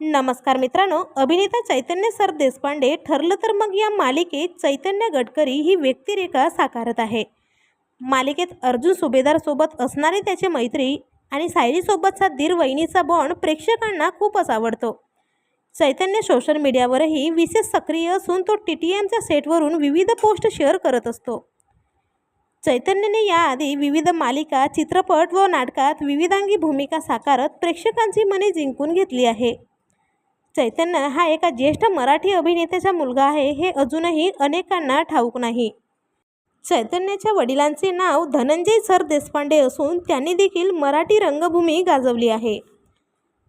नमस्कार मित्रांनो अभिनेता चैतन्य सर देशपांडे ठरलं तर मग या मालिकेत चैतन्य गडकरी ही व्यक्तिरेखा साकारत आहे. मालिकेत अर्जुन सुभेदारसोबत असणारी त्याची मैत्री आणि सायलीसोबतचा धीर वहिनीचा बॉन्ड प्रेक्षकांना खूपच आवडतो. चैतन्य सोशल मीडियावरही विशेष सक्रिय असून तो टी टी एमच्या सेटवरून विविध पोस्ट शेअर करत असतो. चैतन्यने याआधी विविध मालिका चित्रपट व नाटकात विविधांगी भूमिका साकारत प्रेक्षकांची मने जिंकून घेतली आहे. चैतन्य हा एका ज्येष्ठ मराठी अभिनेत्याचा मुलगा आहे. हे अजूनही अनेकांना ठाऊक नाही. चैतन्याच्या वडिलांचे नाव धनंजय सर देशपांडे असून त्यांनी देखील मराठी रंगभूमी गाजवली आहे.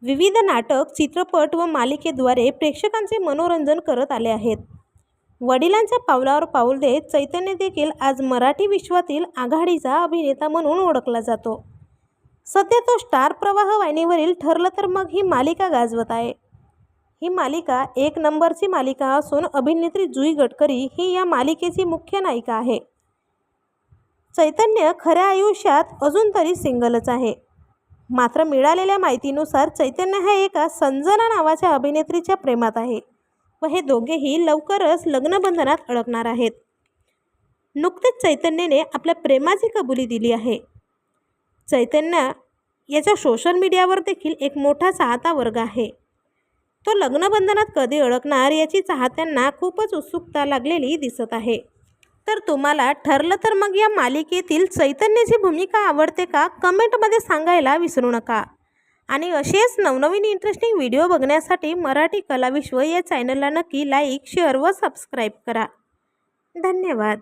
विविध नाटक चित्रपट व मालिकेद्वारे प्रेक्षकांचे मनोरंजन करत आले आहेत. वडिलांच्या पावलावर पाऊल देत चैतन्य देखील आज मराठी विश्वातील आघाडीचा अभिनेता म्हणून ओळखला जातो. सध्या तो स्टार प्रवाह वाहिनीवरील ठरलं तर मग ही मालिका गाजवत आहे. ही मालिका एक नंबरची मालिका असून अभिनेत्री जुई गडकरी ही या मालिकेची मुख्य नायिका आहे. चैतन्य खऱ्या आयुष्यात अजून तरी सिंगलच आहे. मात्र मिळालेल्या माहितीनुसार चैतन्य हा एका संजना नावाच्या अभिनेत्रीच्या प्रेमात आहे व हे दोघेही लवकरच लग्नबंधनात अडकणार आहेत. नुकतेच चैतन्यने आपल्या प्रेमाची कबुली दिली आहे. चैतन्य याच्या सोशल मीडियावर देखील एक मोठा चाहता वर्ग आहे. तो लग्नबंधनात कधी अडकणार याची चाहत्यांना खूपच उत्सुकता लागलेली दिसत आहे. तर तुम्हाला ठरलं तर मग या मालिकेतील चैतन्याची भूमिका आवडते का? कमेंटमध्ये सांगायला विसरू नका. आणि असेच नवनवीन इंटरेस्टिंग व्हिडिओ बघण्यासाठी मराठी कलाविश्व या चॅनलला नक्की लाईक शेअर व सबस्क्राईब करा. धन्यवाद.